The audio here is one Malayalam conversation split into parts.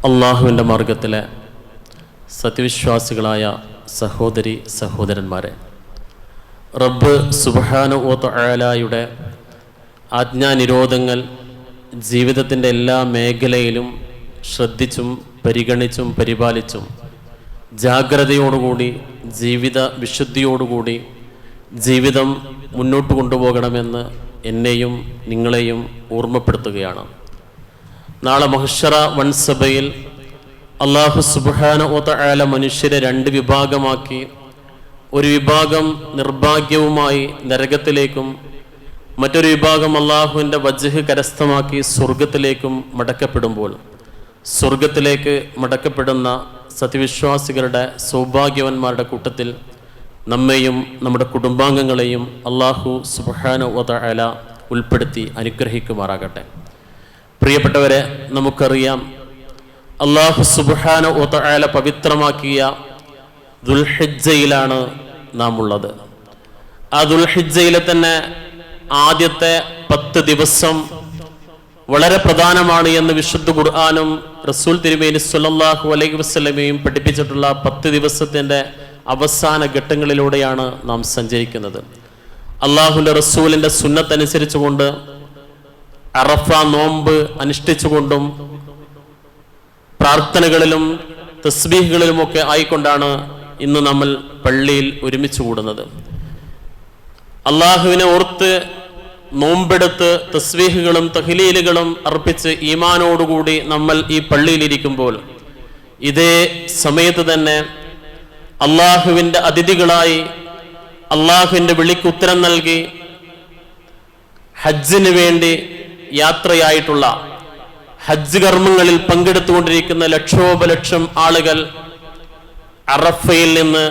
അള്ളാഹുവിന്റെ മാർഗത്തിലെ സത്യവിശ്വാസികളായ സഹോദരി സഹോദരന്മാരെ റബ്ബ് സുബഹാനു ആലായുടെ ആജ്ഞാനിരോധങ്ങൾ ജീവിതത്തിന്റെ എല്ലാ മേഖലയിലും ശ്രദ്ധിച്ചും പരിഗണിച്ചും പരിപാലിച്ചും ജാഗ്രതയോടുകൂടി ജീവിത വിശുദ്ധിയോടുകൂടി ജീവിതം മുന്നോട്ട് കൊണ്ടുപോകണമെന്ന് എന്നെയും നിങ്ങളെയും ഓർമ്മപ്പെടുത്തുകയാണ്. നാളെ മഹഷറ വൻസഭയിൽ അള്ളാഹു സുബാന ഒത്ത മനുഷ്യരെ രണ്ട് വിഭാഗമാക്കി. ഒരു വിഭാഗം നിർഭാഗ്യവുമായി നരകത്തിലേക്കും മറ്റൊരു വിഭാഗം അള്ളാഹുവിന്റെ വജ്ഹ് കരസ്ഥമാക്കി സ്വർഗത്തിലേക്കും മടക്കപ്പെടുമ്പോൾ സ്വർഗത്തിലേക്ക് മടക്കപ്പെടുന്ന സത്യവിശ്വാസികളുടെ സൗഭാഗ്യവന്മാരുടെ കൂട്ടത്തിൽ നമ്മെയും നമ്മുടെ കുടുംബാംഗങ്ങളെയും അള്ളാഹു സുബാന ഒത ഉൾപ്പെടുത്തി അനുഗ്രഹിക്കുമാറാകട്ടെ. പ്രിയപ്പെട്ടവരെ നമുക്കറിയാം അള്ളാഹു സുബാന ഒത്ത പവിത്രമാക്കിയ ദുൽഹിജയിലാണ് നാം ഉള്ളത് ആ ദുൽഹിജയിലെ തന്നെ ആദ്യത്തെ പത്ത് ദിവസം വളരെ പ്രധാനമാണ് എന്ന് വിശുദ്ധ ഖുർആാനും റസൂൽ തിരുമേനി സുല്ലാഹു അലൈഹി വസ്ലമയും പഠിപ്പിച്ചിട്ടുള്ള പത്ത് ദിവസത്തിന്റെ അവസാന ഘട്ടങ്ങളിലൂടെയാണ് നാം സഞ്ചരിക്കുന്നത്. അള്ളാഹുന്റെ റസൂലിന്റെ സുന്നത്തനുസരിച്ചുകൊണ്ട് അറഫ നോമ്പ് അനുഷ്ഠിച്ചുകൊണ്ടും പ്രാർത്ഥനകളിലും തസ്ബീഹുകളിലുമൊക്കെ ആയിക്കൊണ്ടാണ് ഇന്ന് നമ്മൾ പള്ളിയിൽ ഒരുമിച്ച് കൂടുന്നത്. അള്ളാഹുവിനെ ഓർത്ത് നോമ്പെടുത്ത് തസ്വീഹുകളും തഹ്ലീലുകളും അർപ്പിച്ച് ഈമാനോടുകൂടി നമ്മൾ ഈ പള്ളിയിലിരിക്കുമ്പോൾ ഇതേ സമയത്ത് തന്നെ അള്ളാഹുവിന്റെ അതിഥികളായി അള്ളാഹുവിന്റെ വിളിക്ക് ഉത്തരം നൽകി ഹജ്ജിന് വേണ്ടി യാത്രയായിട്ടുള്ള ഹജ്ജ് കർമ്മങ്ങളിൽ പങ്കെടുത്തുകൊണ്ടിരിക്കുന്ന ലക്ഷോപലക്ഷം ആളുകൾ അറഫയിൽ നിന്ന്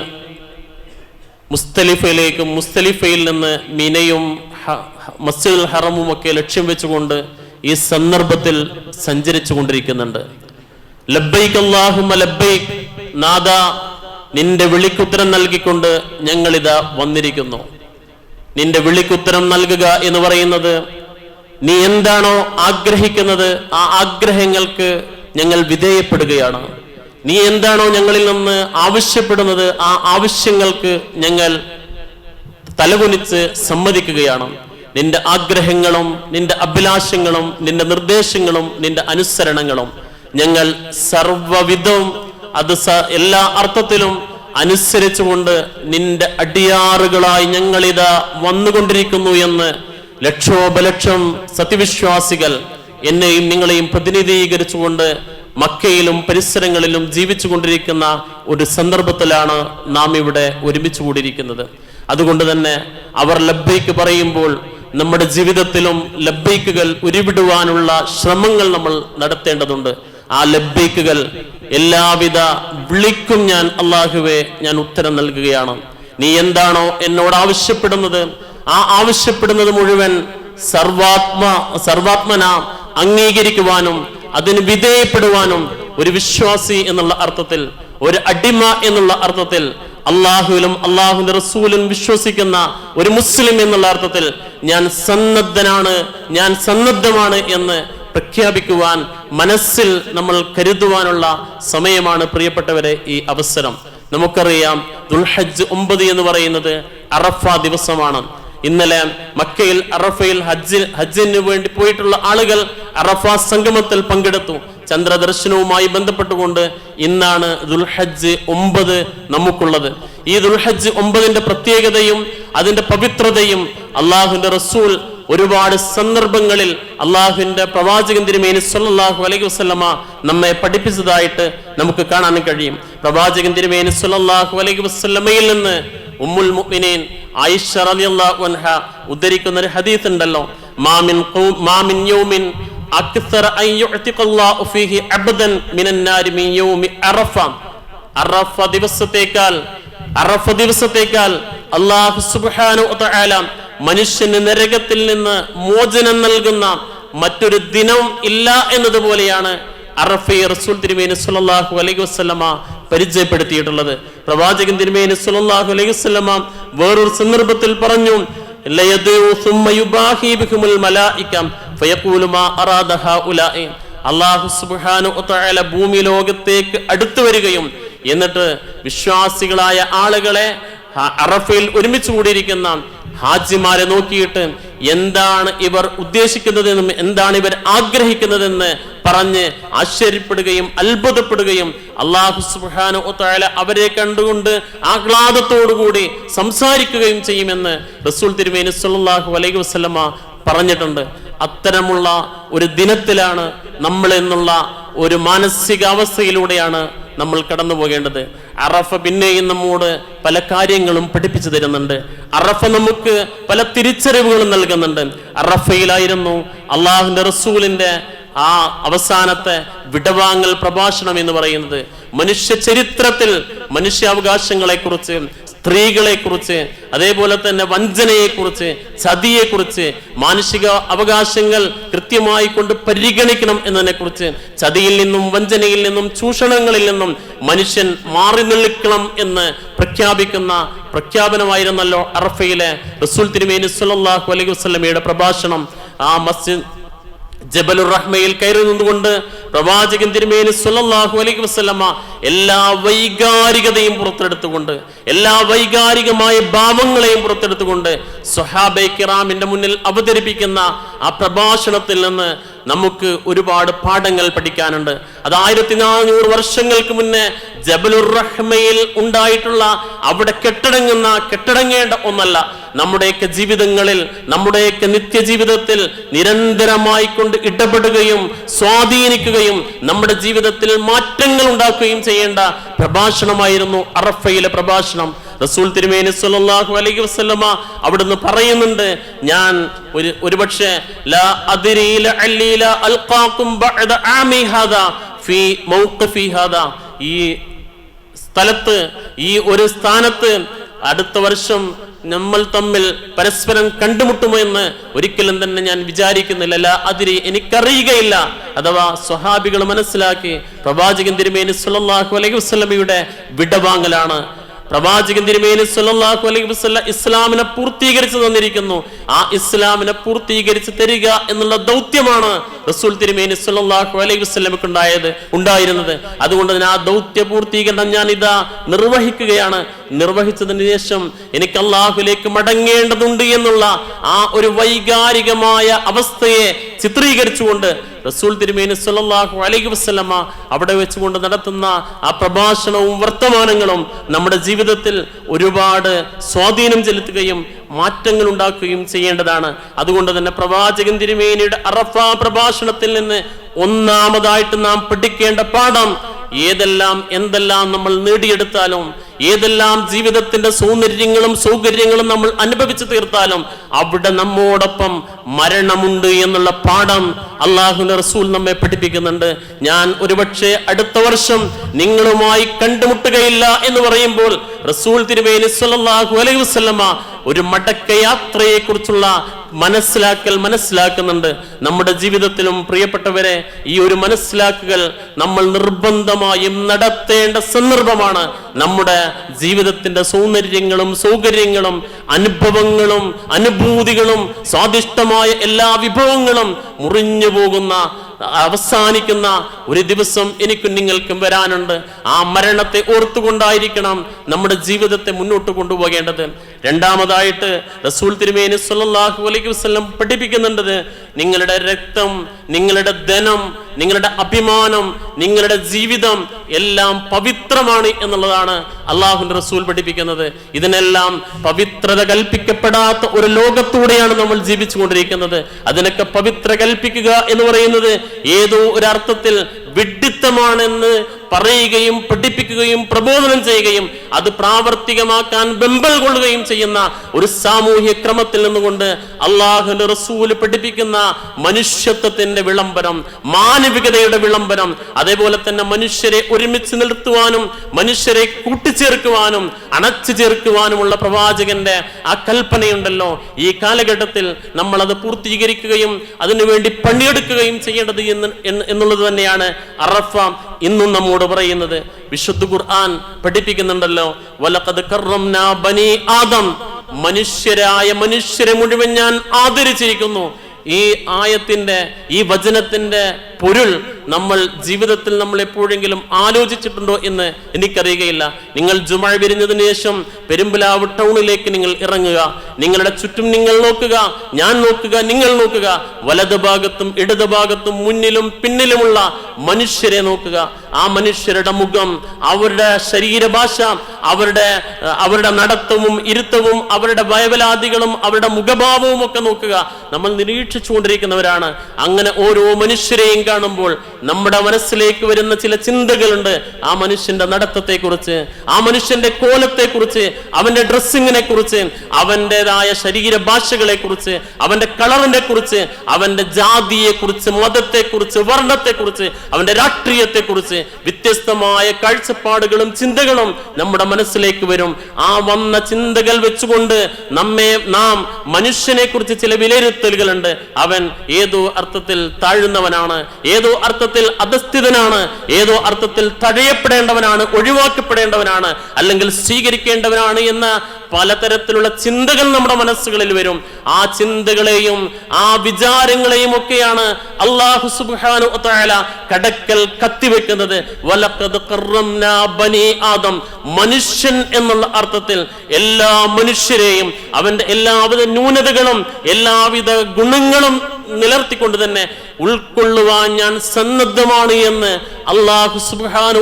മുസ്തലിഫയിലേക്കും മുസ്തലിഫയിൽ നിന്ന് മിനയും മസ്ജിദുൽ ഹറമും ഒക്കെ ലക്ഷ്യം വെച്ചുകൊണ്ട് ഈ സന്ദർഭത്തിൽ സഞ്ചരിച്ചു കൊണ്ടിരിക്കുന്നുണ്ട് ലബ്ബൈക്ക് അള്ളാഹുമ നാദ നിന്റെ വിളിക്കുത്തരം നൽകിക്കൊണ്ട് ഞങ്ങളിതാ വന്നിരിക്കുന്നു. നിന്റെ വിളിക്കുത്തരം നൽകുക എന്ന് പറയുന്നത് നീ എന്താണോ ആഗ്രഹിക്കുന്നത് ആ ആഗ്രഹങ്ങൾക്ക് ഞങ്ങൾ വിധേയപ്പെടുകയാണ്. നീ എന്താണോ ഞങ്ങളിൽ നിന്ന് ആവശ്യപ്പെടുന്നത് ആ ആവശ്യങ്ങൾക്ക് ഞങ്ങൾ തലകുനിച്ച് സമ്മതിക്കുകയാണ്. നിന്റെ ആഗ്രഹങ്ങളും നിന്റെ അഭിലാഷങ്ങളും നിന്റെ നിർദ്ദേശങ്ങളും നിന്റെ അനുസരണങ്ങളും ഞങ്ങൾ സർവവിധവും അത് എല്ലാ അർത്ഥത്തിലും അനുസരിച്ചുകൊണ്ട് നിന്റെ അടിയാറുകളായി ഞങ്ങളിതാ വന്നുകൊണ്ടിരിക്കുന്നു എന്ന് ലക്ഷോപലക്ഷം സത്യവിശ്വാസികൾ എന്നെയും നിങ്ങളെയും പ്രതിനിധീകരിച്ചുകൊണ്ട് മക്കയിലും പരിസരങ്ങളിലും ജീവിച്ചു കൊണ്ടിരിക്കുന്ന ഒരു സന്ദർഭത്തിലാണ് നാം ഇവിടെ ഒരുമിച്ച് കൂടിയിരിക്കുന്നത്. അതുകൊണ്ട് തന്നെ അവർ ലബ്ബൈക്ക് പറയുമ്പോൾ നമ്മുടെ ജീവിതത്തിലും ലബ്ബൈക്കുകൾ ഉരുവിടുവാനുള്ള ശ്രമങ്ങൾ നമ്മൾ നടത്തേണ്ടതുണ്ട്. ആ ലബ്ബൈക്കുകൾ എല്ലാവിധ വിളിക്കും ഞാൻ അള്ളാഹുവെ ഞാൻ ഉത്തരം നൽകുകയാണ്. നീ എന്താണോ എന്നോട് ആവശ്യപ്പെടുന്നത് ആ ആവശ്യപ്പെടുന്നത് മുഴുവൻ സർവാത്മ സർവാത്മന അംഗീകരിക്കുവാനും അതിന് വിധേയപ്പെടുവാനും ഒരു വിശ്വാസി എന്നുള്ള അർത്ഥത്തിൽ ഒരു അടിമ എന്നുള്ള അർത്ഥത്തിൽ അള്ളാഹുവിലും അള്ളാഹുവിന്റെ റസൂലും വിശ്വസിക്കുന്ന ഒരു മുസ്ലിം എന്നുള്ള അർത്ഥത്തിൽ ഞാൻ സന്നദ്ധനാണ് ഞാൻ സന്നദ്ധമാണ് എന്ന് പ്രഖ്യാപിക്കുവാൻ മനസ്സിൽ നമ്മൾ കരുതുവാനുള്ള സമയമാണ് പ്രിയപ്പെട്ടവരെ ഈ അവസരം. നമുക്കറിയാം ദുൽഹജ്ജ് ഒമ്പത് എന്ന് പറയുന്നത് അറഫ ദിവസമാണ്. ഇന്നലെ മക്കയിൽ അറഫയിൽ ഹജ്ജ് ഹജ്ജിന് വേണ്ടി പോയിട്ടുള്ള ആളുകൾ അറഫ സംഗമത്തിൽ പങ്കെടുത്തു. ചന്ദ്രദർശനവുമായി ബന്ധപ്പെട്ടുകൊണ്ട് ഇന്നാണ് ദുൽഹജ്ജ് ഒമ്പത് നമുക്കുള്ളത്. ഈ ദുൽഹജ്ജ് ഒമ്പതിന്റെ പ്രത്യേകതയും അതിന്റെ പവിത്രതയും അള്ളാഹുന്റെ റസൂൽ ഒരുപാട് സന്ദർഭങ്ങളിൽ അള്ളാഹുവിന്റെ പ്രവാചകൻ തിരുമേനി സല്ലാഹു അലൈഹി വസ്ലമ നമ്മെ പഠിപ്പിച്ചതായിട്ട് നമുക്ക് കാണാൻ കഴിയും. പ്രവാചകൻ തിരുമേനി സല്ലാഹു അലൈഹി വസ്ലമയിൽ നിന്ന് ഉമ്മുൽ മുഅ്മിനീൻ ആയിഷ റളിയല്ലാഹു അൻഹ ഉദ്ധരിക്കുന്ന ഒരു ഹദീസ് ഉണ്ടല്ലോ. മാമിൻ മാമിൻ യൗമിൻ അക്സറ അൻ യുഅതിഖല്ലാഹു ഫീഹി അബ്ദൻ മിനൻ നാരി മിൻ യൗമി അറഫ. അറഫ ദിവസത്തേക്കാൾ അറഫ ദിവസത്തേക്കാൾ അള്ളാഹു സുബാനു ആലാം മനുഷ്യന് നരകത്തിൽ നിന്ന് മോചനം നൽകുന്ന മറ്റൊരു ദിനം ഇല്ല എന്നതുപോലെയാണ് അറഫി റസൂൽ തിരുമേനി സുലല്ലാഹു അലൈഹി വസ്ലമ പരിചയപ്പെടുത്തിയിട്ടുള്ളത്. പ്രവാചകൻ തിരുമേനി സുലല്ലാഹു അലൈഹി വസ്ലമ വേറൊരു സന്ദർഭത്തിൽ പറഞ്ഞു അള്ളാഹു സുബാനു ഭൂമി ലോകത്തേക്ക് അടുത്തു വരികയും എന്നിട്ട് വിശ്വാസികളായ ആളുകളെ അറഫയിൽ ഒരുമിച്ച് കൂടിയിരിക്കുന്ന ഹാജിമാരെ നോക്കിയിട്ട് എന്താണ് ഇവർ ഉദ്ദേശിക്കുന്നതെന്നും എന്താണ് ഇവർ ആഗ്രഹിക്കുന്നതെന്ന് പറഞ്ഞ് ആശ്ചര്യപ്പെടുകയും അത്ഭുതപ്പെടുകയും അള്ളാഹു വതആല അവരെ കണ്ടുകൊണ്ട് ആഹ്ലാദത്തോടുകൂടി സംസാരിക്കുകയും ചെയ്യുമെന്ന് റസൂൽ തിരുമേനി സല്ലല്ലാഹു അലൈഹി വസല്ലമ പറഞ്ഞിട്ടുണ്ട്. അത്തരമുള്ള ഒരു ദിനത്തിലാണ് നമ്മൾ എന്നുള്ള ഒരു മാനസികാവസ്ഥയിലൂടെയാണ് നമ്മൾ കടന്നു പോകേണ്ടത് അറഫ പിന്നെയും നമ്മോട് പല കാര്യങ്ങളും പഠിപ്പിച്ചു തരുന്നുണ്ട്. അറഫ നമുക്ക് പല തിരിച്ചറിവുകളും നൽകുന്നുണ്ട്. അറഫയിലായിരുന്നു അള്ളാഹുന്റെ റസൂലിന്റെ ആ അവസാനത്തെ വിടവാങ്ങൽ പ്രഭാഷണം എന്ന് പറയുന്നത്. മനുഷ്യ ചരിത്രത്തിൽ മനുഷ്യാവകാശങ്ങളെ സ്ത്രീകളെ കുറിച്ച് അതേപോലെ തന്നെ വഞ്ചനയെ കുറിച്ച് ചതിയെ കുറിച്ച് മാനുഷിക അവകാശങ്ങൾ കൃത്യമായി കൊണ്ട് പരിഗണിക്കണം എന്നതിനെ കുറിച്ച് ചതിയിൽ നിന്നും വഞ്ചനയിൽ നിന്നും ചൂഷണങ്ങളിൽ നിന്നും മനുഷ്യൻ മാറി നിൽക്കണം എന്ന് പ്രഖ്യാപിക്കുന്ന പ്രഖ്യാപനമായിരുന്നല്ലോ അറഫയിലെ റസൂൽ തിരുമേനി സുല്ലാഹു അലൈഹി വസ്ലമിയുടെ പ്രഭാഷണം. ആ മസ്ജിദ് ജബലുർ റഹ്മയിൽ കയറി നിന്നുകൊണ്ട് പ്രവാചകൻ തിരുമേനി സല്ലല്ലാഹു അലൈഹി വസല്ലമ എല്ലാ വൈകാരികതയും പുറത്തെടുത്തുകൊണ്ട് എല്ലാ വൈകാരികമായ ഭാവങ്ങളെയും പുറത്തെടുത്തുകൊണ്ട് സ്വഹാബെ കിറാമിന്റെ മുന്നിൽ അവതരിപ്പിക്കുന്ന ആ പ്രഭാഷണത്തിൽ നിന്ന് നമുക്ക് ഒരുപാട് പാഠങ്ങൾ പഠിക്കാനുണ്ട്. അത് ആയിരത്തി നാനൂറ് വർഷങ്ങൾക്ക് മുന്നേ ജബലുറഹ്മയിൽ ഉണ്ടായിട്ടുള്ള അവിടെ കെട്ടടങ്ങുന്ന കെട്ടടങ്ങേണ്ട ഒന്നല്ല. നമ്മുടെയൊക്കെ ജീവിതങ്ങളിൽ നമ്മുടെയൊക്കെ നിത്യജീവിതത്തിൽ നിരന്തരമായി കൊണ്ട് ഇടപെടുകയും സ്വാധീനിക്കുകയും നമ്മുടെ ജീവിതത്തിൽ മാറ്റങ്ങൾ ഉണ്ടാക്കുകയും ചെയ്യേണ്ട പ്രഭാഷണമായിരുന്നു അറഫയിലെ പ്രഭാഷണം. റസൂൽ തിരുമേനി സല്ലല്ലാഹു അലൈഹി വസ്ലമ അവിടുന്ന് പറയുന്നുണ്ട് ഞാൻ ഒരു ഒരുപക്ഷെ ഈ സ്ഥലത്ത് ഈ ഒരു സ്ഥാനത്ത് അടുത്ത വർഷം നമ്മൾ തമ്മിൽ പരസ്പരം കണ്ടുമുട്ടുമോ എന്ന് ഒരിക്കലും തന്നെ ഞാൻ വിചാരിക്കുന്നില്ല. അതിരി എനിക്കറിയുകയില്ല. അഥവാ സ്വഹാബികൾ മനസ്സിലാക്കി പ്രവാചകൻ തിരുമേനി സല്ലല്ലാഹു അലൈഹി വസല്ലമയുടെ വിടവാങ്ങലാണ്. പ്രവാചകൻ തിരുമേനി സല്ലല്ലാഹു അലൈഹി വസ്ല്ല ഇസ്ലാമിനെ പൂർത്തീകരിച്ചു തന്നിരിക്കുന്നു. ആ ഇസ്ലാമിനെ പൂർത്തീകരിച്ച് തരിക എന്നുള്ള ദൗത്യമാണ് റസൂൽ തിരുമേനി സല്ലല്ലാഹു അലൈഹി വസല്ലമക്ക് ഉണ്ടായത് ഉണ്ടായിരുന്നത്. അതുകൊണ്ട് തന്നെ ആ ദൗത്യ പൂർത്തീകരണം ഞാൻ ഇതാ നിർവഹിക്കുകയാണ്. നിർവഹിച്ചതിന് ശേഷം എനിക്ക് അള്ളാഹുലേക്ക് മടങ്ങേണ്ടതുണ്ട് എന്നുള്ള ആ ഒരു വൈകാരികമായ അവസ്ഥയെ ചിത്രീകരിച്ചുകൊണ്ട് റസൂൽ തിരുമേനി സല്ലല്ലാഹു അലൈഹി വസല്ലമ അവിടെ വെച്ചുകൊണ്ട് നടത്തുന്ന ആ പ്രഭാഷണവും വർത്തമാനങ്ങളും നമ്മുടെ ജീവിതത്തിൽ ഒരുപാട് സ്വാധീനം ചെലുത്തുകയും മാറ്റങ്ങൾ ഉണ്ടാക്കുകയും ചെയ്യേണ്ടതാണ്. അതുകൊണ്ട് തന്നെ പ്രവാചകൻ തിരുമേനിയുടെ അറഫ പ്രഭാഷണത്തിൽ നിന്ന് ഒന്നാമതായിട്ട് നാം പഠിക്കേണ്ട പാഠം ഏതെല്ലാം എന്തെല്ലാം നമ്മൾ നേടിയെടുത്താലും ഏതെല്ലാം ജീവിതത്തിന്റെ സൗന്ദര്യങ്ങളും സൗകര്യങ്ങളും നമ്മൾ അനുഭവിച്ചു തീർത്താലും അവിടെ നമ്മോടൊപ്പം മരണമുണ്ട് എന്നുള്ള പാഠം അള്ളാഹുന്റെ റസൂൽ നമ്മെ പഠിപ്പിക്കുന്നുണ്ട്. ഞാൻ ഒരുപക്ഷെ അടുത്ത വർഷം നിങ്ങളുമായി കണ്ടുമുട്ടുകയില്ല എന്ന് പറയുമ്പോൾ റസൂൽ തിരുവേലി സല്ലല്ലാഹു അലൈഹി വസല്ലമ ഒരു മടക്ക യാത്രയെ കുറിച്ചുള്ള മനസ്സിലാക്കൽ മനസ്സിലാക്കുന്നുണ്ട്. നമ്മുടെ ജീവിതത്തിലും പ്രിയപ്പെട്ടവരെ ഈ ഒരു മനസ്സിലാക്കുകൾ നമ്മൾ നിർബന്ധമായും നടത്തേണ്ട സന്ദർഭമാണ്. നമ്മുടെ ജീവിതത്തിന്റെ സൗന്ദര്യങ്ങളും സൗകര്യങ്ങളും അനുഭവങ്ങളും അനുഭൂതികളും സ്വാദിഷ്ടമായ എല്ലാ വിഭവങ്ങളും മുറിഞ്ഞു പോകുന്ന അവസാനിക്കുന്ന ഒരു ദിവസം എനിക്കും നിങ്ങൾക്കും വരാനുണ്ട്. ആ മരണത്തെ ഓർത്തുകൊണ്ടായിരിക്കണം നമ്മുടെ ജീവിതത്തെ മുന്നോട്ട് കൊണ്ടുപോകേണ്ടത്. രണ്ടാമതായിട്ട് റസൂൽ തിരുമേനി സുല്ലാഹു അലൈഹി വസ്ലം പഠിപ്പിക്കുന്നുണ്ട് നിങ്ങളുടെ രക്തം നിങ്ങളുടെ ധനം നിങ്ങളുടെ അഭിമാനം നിങ്ങളുടെ ജീവിതം എല്ലാം പവിത്രമാണ് എന്നുള്ളതാണ് അള്ളാഹുന്റെ റസൂൽ പഠിപ്പിക്കുന്നത്. ഇതിനെല്ലാം പവിത്രത കൽപ്പിക്കപ്പെടാത്ത ഒരു ലോകത്തൂടെയാണ് നമ്മൾ ജീവിച്ചുകൊണ്ടിരിക്കുന്നത്. അതിനൊക്കെ പവിത്ര കൽപ്പിക്കുക എന്ന് പറയുന്നത് ഏതോ ഒരു അർത്ഥത്തിൽ imagine വിഡിത്തമാണെന്ന് പറയുകയും പഠിപ്പിക്കുകയും പ്രബോധനം ചെയ്യുകയും അത് പ്രാവർത്തികമാക്കാൻ വെമ്പൽ കൊള്ളുകയും ചെയ്യുന്ന ഒരു സാമൂഹ്യ ക്രമത്തിൽ നിന്നുകൊണ്ട് അള്ളാഹുന്റെ റസൂൽ പഠിപ്പിക്കുന്ന മനുഷ്യത്വത്തിന്റെ വിളംബരം മാനവികതയുടെ വിളംബരം അതേപോലെ തന്നെ മനുഷ്യരെ ഒരുമിച്ച് നിർത്തുവാനും മനുഷ്യരെ കൂട്ടിച്ചേർക്കുവാനും അണച്ചു ചേർക്കുവാനുമുള്ള പ്രവാചകന്റെ ആ കൽപ്പനയുണ്ടല്ലോ. ഈ കാലഘട്ടത്തിൽ നമ്മൾ അത് പൂർത്തീകരിക്കുകയും അതിനുവേണ്ടി പണിയെടുക്കുകയും ചെയ്യേണ്ടത് എന്ന് എന്നുള്ളത് തന്നെയാണ് അറഫ ഇന്നും നമ്മോട് പറയുന്നത് വിശുദ്ധ ഖുർആൻ പഠിപ്പിക്കുന്നുണ്ടല്ലോ കറംനാ ബനി ആദം. മനുഷ്യരായ മനുഷ്യരെ മുഴുവൻ ഞാൻ ആദരിച്ചിരിക്കുന്നു. ഈ ആയത്തിന്റെ ഈ വചനത്തിന്റെ പൊരുൾ നമ്മൾ ജീവിതത്തിൽ നമ്മൾ എപ്പോഴെങ്കിലും ആലോചിച്ചിട്ടുണ്ടോ എന്ന് എനിക്കറിയുകയില്ല. നിങ്ങൾ ജുമഴ വിരിഞ്ഞതിന് ശേഷം പെരുമ്പലാവ് ടൗണിലേക്ക് നിങ്ങൾ ഇറങ്ങുക. നിങ്ങളുടെ ചുറ്റും നിങ്ങൾ നോക്കുക ഞാൻ നോക്കുക നിങ്ങൾ നോക്കുക. വലത് ഭാഗത്തും ഇടത് ഭാഗത്തും മുന്നിലും പിന്നിലുമുള്ള മനുഷ്യരെ നോക്കുക. ആ മനുഷ്യരുടെ മുഖം അവരുടെ ശരീരഭാഷ അവരുടെ അവരുടെ നടത്തവും ഇരുത്തവും അവരുടെ ഭയവലാദികളും അവരുടെ മുഖഭാവവും ഒക്കെ നോക്കുക. നമ്മൾ നിരീക്ഷിച്ചുകൊണ്ടിരിക്കുന്നവരാണ്. അങ്ങനെ ഓരോ മനുഷ്യരെയും കാണുമ്പോൾ നമ്മുടെ മനസ്സിലേക്ക് വരുന്ന ചില ചിന്തകളുണ്ട്. ആ മനുഷ്യന്റെ നടത്തത്തെ കുറിച്ച് ആ മനുഷ്യന്റെ കോലത്തെ കുറിച്ച് അവന്റെ ഡ്രസ്സിങ്ങിനെ കുറിച്ച് അവന്റെതായ ശരീര ഭാഷകളെ കുറിച്ച് അവന്റെ കളറിനെ കുറിച്ച് അവന്റെ ജാതിയെ കുറിച്ച് മതത്തെ കുറിച്ച് വർണത്തെ കുറിച്ച് അവന്റെ രാഷ്ട്രീയത്തെ കുറിച്ച് വ്യത്യസ്തമായ കാഴ്ചപ്പാടുകളും ചിന്തകളും നമ്മുടെ മനസ്സിലേക്ക് വരും. ആ വന്ന ചിന്തകൾ വെച്ചുകൊണ്ട് നമ്മെ നാം മനുഷ്യനെ കുറിച്ച് ചില വിലയിരുത്തലുകളുണ്ട്. അവൻ ഏതോ അർത്ഥത്തിൽ താഴുന്നവനാണ് ഏതോ അർത്ഥത്തിൽ അധസ്ഥിതനാണ് ഏതോ അർത്ഥത്തിൽ തഴയപ്പെടേണ്ടവനാണ് ഒഴിവാക്കപ്പെടേണ്ടവനാണ് അല്ലെങ്കിൽ സ്വീകരിക്കേണ്ടവനാണ് എന്ന പലതരത്തിലുള്ള ചിന്തകൾ നമ്മുടെ മനസ്സുകളിൽ വരും. ആ ചിന്തകളെയും ആ വിചാരങ്ങളെയും ഒക്കെയാണ് അള്ളാഹു സുബാനു കടക്കൽ കത്തിവെക്കുന്നത്. ആദം. മനുഷ്യൻ എന്നുള്ള അർത്ഥത്തിൽ എല്ലാ മനുഷ്യരെയും അവന്റെ എല്ലാവിധ ന്യൂനതകളും എല്ലാവിധ ഗുണങ്ങളും നിലർത്തിക്കൊണ്ട് തന്നെ ഉൾക്കൊള്ളുവാൻ ഞാൻ സന്നദ്ധമാണ് എന്ന് അള്ളാഹു സുബാനു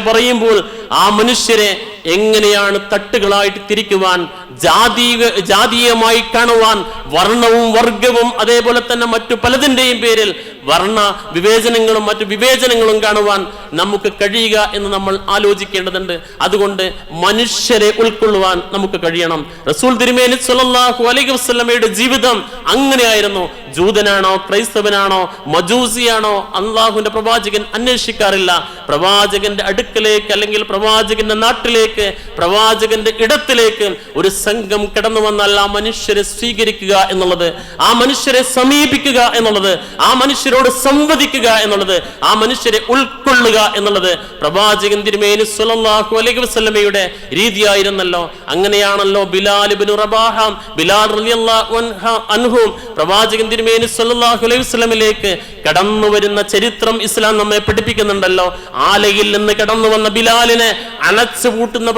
പറയുമ്പോൾ ആ മനുഷ്യരെ എങ്ങനെയാണ് തട്ടുകളായിട്ട് തിരിക്കുവാൻ ജാതീയ ജാതീയമായി കാണുവാൻ വർണവും വർഗവും അതേപോലെ തന്നെ മറ്റു പലതിന്റെയും പേരിൽ വർണ വിവേചനങ്ങളും മറ്റു വിവേചനങ്ങളും കാണുവാൻ നമുക്ക് കഴിയുക എന്ന് നമ്മൾ ആലോചിക്കേണ്ടതുണ്ട്. അതുകൊണ്ട് മനുഷ്യരെ ഉൾക്കൊള്ളുവാൻ നമുക്ക് കഴിയണം. റസൂൽ തിരുമേനി സല്ലല്ലാഹു അലൈഹി വസ്ലമയുടെ ജീവിതം അങ്ങനെയായിരുന്നു. ജൂതനാണോ ക്രൈസ്തവനാണോ മജൂസിയാണോ അള്ളാഹുവിന്റെ പ്രവാചകൻ അന്വേഷിക്കാറില്ല. പ്രവാചകന്റെ അടുക്കലേക്ക് അല്ലെങ്കിൽ പ്രവാചകന്റെ നാട്ടിലേക്ക് പ്രവാചകന്റെ ഇടത്തിലേക്ക് ഒരു സംഘം കടന്നു വന്നാൽ ആ മനുഷ്യരെ സ്വീകരിക്കുക എന്നുള്ളത് ആ മനുഷ്യരെ സമീപിക്കുക എന്നുള്ളത് ആ മനുഷ്യരോട് സംവദിക്കുക എന്നുള്ളത് ആ മനുഷ്യരെ ഉൾക്കൊള്ളുക എന്നുള്ളത് പ്രവാചകൻ തിരുമേനി സുലല്ലാഹു അലൈഹി വസല്ലമയുടെ രീതിയായിരുന്നല്ലോ. അങ്ങനെയാണല്ലോ ബിലാൽ ഇബ്നു റബാഹ ബിലാൽ അൻഹു പ്രവാചകൻ തിരുമേനി സുലല്ലാഹു അലൈഹി വസല്ലമയിലേക്ക് കടന്നു വരുന്ന ചരിത്രം ഇസ്ലാം നമ്മെ പഠിപ്പിക്കുന്നുണ്ടല്ലോ. ആലയിൽ നിന്ന് കടന്നു വന്ന ബിലാലിനെ അണച്ചു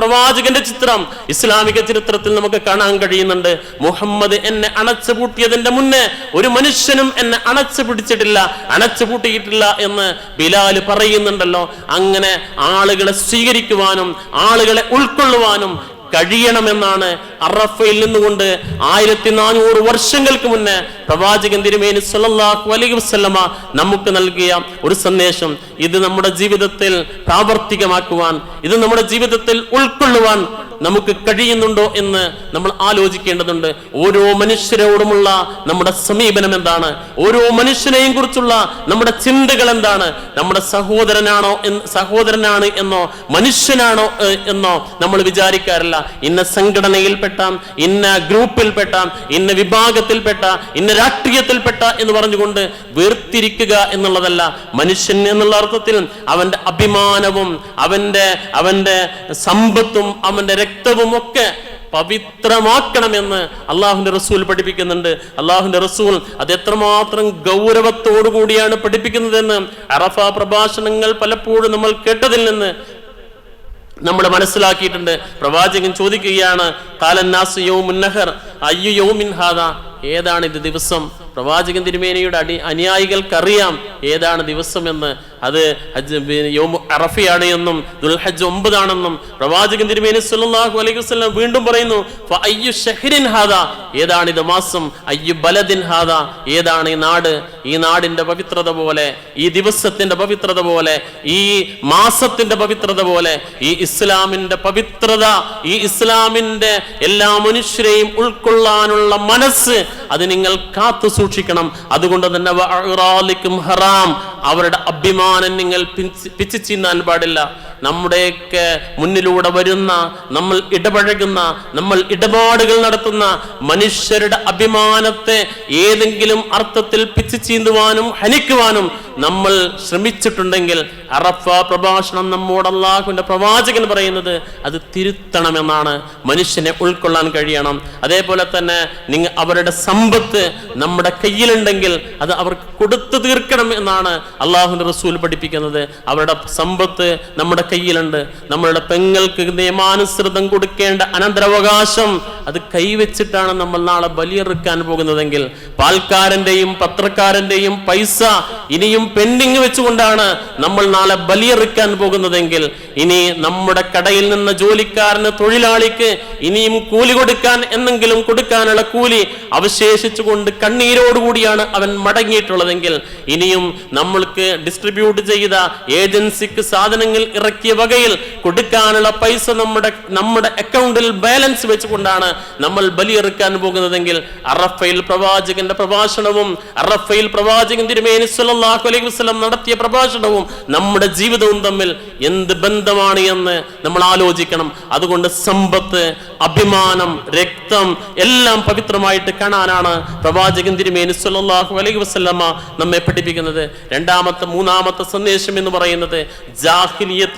പ്രവാചകന്റെ ചിത്രം ഇസ്ലാമിക ചരിത്രത്തിൽ നമുക്ക് കാണാൻ കഴിയുന്നുണ്ട്. മുഹമ്മദ് എന്നെ അണച്ചു പൂട്ടിയതിന്റെ മുന്നേ ഒരു മനുഷ്യനും എന്നെ അണച്ചു പിടിച്ചിട്ടില്ല അണച്ചു പൂട്ടിയിട്ടില്ല എന്ന് ബിലാൽ പറയുന്നുണ്ടല്ലോ. അങ്ങനെ ആളുകളെ സ്വീകരിക്കുവാനും ആളുകളെ ഉൾക്കൊള്ളുവാനും കഴിയണമെന്നാണ് അറഫയിൽ നിന്നുകൊണ്ട് ആയിരത്തി നാനൂറ് വർഷങ്ങൾക്ക് മുന്നേ പ്രവാചകൻ തിരുമേനി സല്ലാഹു അലൈഹി വസ്ലമ നമുക്ക് നൽകിയ ഒരു സന്ദേശം. ഇത് നമ്മുടെ ജീവിതത്തിൽ പ്രാവർത്തികമാക്കുവാൻ ഇത് നമ്മുടെ ജീവിതത്തിൽ ഉൾക്കൊള്ളുവാൻ നമുക്ക് കഴിയുന്നുണ്ടോ എന്ന് നമ്മൾ ആലോചിക്കേണ്ടതുണ്ട്. ഓരോ മനുഷ്യരോടുമുള്ള നമ്മുടെ സമീപനം എന്താണ്? ഓരോ മനുഷ്യനെയും കുറിച്ചുള്ള നമ്മുടെ ചിന്തകൾ എന്താണ്? നമ്മുടെ സഹോദരനാണോ സഹോദരനാണ് എന്നോ മനുഷ്യനാണോ എന്നോ നമ്മൾ വിചാരിക്കാറില്ല. ഇന്ന സംഘടനയിൽപ്പെട്ട ഇന്ന ഗ്രൂപ്പിൽപ്പെട്ട ഇന്ന വിഭാഗത്തിൽപ്പെട്ട ഇന്ന രാഷ്ട്രീയത്തിൽപ്പെട്ട എന്ന് പറഞ്ഞുകൊണ്ട് വേർതിരിക്കുക എന്നുള്ളതല്ല മനുഷ്യൻ എന്നുള്ള അർത്ഥത്തിൽ അവന്റെ അഭിമാനവും അവന്റെ അവന്റെ സമ്പത്തും അവന്റെ രക്തവും ഒക്കെ പവിത്രമാക്കണമെന്ന് അള്ളാഹുന്റെ റസൂൽ പഠിപ്പിക്കുന്നുണ്ട്. അള്ളാഹുന്റെ റസൂൽ അത് എത്രമാത്രം ഗൗരവത്തോടു കൂടിയാണ് പഠിപ്പിക്കുന്നതെന്ന് അറഫ പ്രഭാഷണങ്ങൾ പലപ്പോഴും നമ്മൾ കേട്ടതിൽ നിന്ന് നമ്മൾ മനസ്സിലാക്കിയിട്ടുണ്ട്. പ്രവാചകൻ ചോദിക്കുകയാണ് കാലന്നാസ് യൗമുൻ നഹർ അയ്യു യൗമിൻ ഏതാണ് ഇത് ദിവസം? പ്രവാചകൻ തിരുമേനിയുടെ അടി അനുയായികൾക്കറിയാം ഏതാണ് ദിവസമെന്ന്. അത് ഹജ്ജ് അറഫയാണ് എന്നും ദുൽഹജ്ജ് ഒമ്പതാണെന്നും പ്രവാചകൻ തിരുമേനി സുല്ലാഹു അലൈഹി വസ്ലം വീണ്ടും പറയുന്നു "ഫ അയ്യു ഷഹ്രിൻ ഹാദ? ഏതാണ് ഇത് മാസം? അയ്യു ബലദിൻ ഹാദ? ഏതാണ് ഈ നാട്? ഈ നാടിന്റെ പവിത്രത പോലെ ഈ ദിവസത്തിന്റെ പവിത്രത പോലെ ഈ മാസത്തിന്റെ പവിത്രത പോലെ ഈ ഇസ്ലാമിന്റെ പവിത്രത ഈ ഇസ്ലാമിന്റെ എല്ലാ മനുഷ്യരെയും ഉൾക്കൊള്ളാനുള്ള മനസ്സ് അത് നിങ്ങൾ കാത്തു സൂക്ഷിക്കണം. അതുകൊണ്ട് തന്നെ ഹറാം. അവരുടെ അഭിമാനം നിങ്ങൾ പിച്ചു ചീന്നാൻ പാടില്ല. നമ്മുടെയൊക്കെ മുന്നിലൂടെ വരുന്ന നമ്മൾ ഇടപഴകുന്ന നമ്മൾ ഇടപാടുകൾ നടത്തുന്ന മനുഷ്യരുടെ അഭിമാനത്തെ ഏതെങ്കിലും അർത്ഥത്തിൽ പിച്ചു ചീന്തുവാനും ഹനിക്കുവാനും നമ്മൾ ശ്രമിച്ചിട്ടുണ്ടെങ്കിൽ അറഫ പ്രഭാഷണം നമ്മോട് അള്ളാഹുവിന്റെ പ്രവാചകൻ പറയുന്നത് അത് തിരുത്തണമെന്നാണ്. മനുഷ്യനെ ഉൾക്കൊള്ളാൻ കഴിയണം. അതേപോലെ തന്നെ നിങ്ങൾ അവരുടെ സമ്പത്ത് നമ്മുടെ കയ്യിലുണ്ടെങ്കിൽ അത് അവർക്ക് കൊടുത്തു തീർക്കണം എന്നാണ് അള്ളാഹുവിന്റെ റസൂൽ പഠിപ്പിക്കുന്നത്. അവരുടെ സമ്പത്ത് നമ്മുടെ കയ്യിലുണ്ട് നമ്മളുടെ പെങ്ങൾക്ക് നിയമാനുസൃതം കൊടുക്കേണ്ട അനന്തരാവകാശം അത് കൈവച്ചിട്ടാണ് നമ്മൾ നാളെ ബലിയെറുക്കാൻ പോകുന്നതെങ്കിൽ പാൽക്കാരന്റെയും പത്രക്കാരന്റെയും പൈസ ഇനിയും പെൻഡിങ് വെച്ചുകൊണ്ടാണ് നമ്മൾ നാളെ ബലിയെറുക്കാൻ പോകുന്നതെങ്കിൽ ഇനി നമ്മുടെ കടയിൽ നിന്ന് ജോലിക്കാരന് തൊഴിലാളിക്ക് ഇനിയും കൂലി കൊടുക്കാൻ എന്നെങ്കിലും കൊടുക്കാനുള്ള കൂലി അവശേഷിച്ചുകൊണ്ട് കണ്ണീരോടുകൂടിയാണ് അവൻ മടങ്ങിയിട്ടുള്ളതെങ്കിൽ ഇനിയും നമ്മൾക്ക് ഡിസ്ട്രിബ്യൂട്ട് ചെയ്ത ഏജൻസിക്ക് സാധനങ്ങൾ ഇറക്കിയ വകയിൽ കൊടുക്കാനുള്ള പൈസ നമ്മുടെ നമ്മുടെ അക്കൗണ്ടിൽ ബാലൻസ് വെച്ചുകൊണ്ടാണ് നമ്മൾ ബലിയെറുക്കാൻ പോകുന്നതെങ്കിൽ അറഫയിൽ പ്രവാചകന്റെ പ്രഭാഷണവും അറഫയിൽ പ്രവാചകൻ തിരുമേനി സല്ലല്ലാഹു അലൈഹി നടത്തിയ പ്രഭാഷണവും നമ്മുടെ ജീവിതവും തമ്മിൽ എന്ത് ബന്ധമാണ് എന്ന് നമ്മൾ ആലോചിക്കണം. അതുകൊണ്ട് സമ്പത്ത് അഭിമാനം രക്തം എല്ലാം പവിത്രമായിട്ട് കാണാനാണ് പ്രവാചകൻ തിരുമേനി സല്ലല്ലാഹു അലൈഹി വസല്ലമ നമ്മെ പഠിപ്പിക്കുന്നത്. രണ്ടാമത്തെ മൂന്നാമത്തെ സന്ദേശം എന്ന് പറയുന്നത്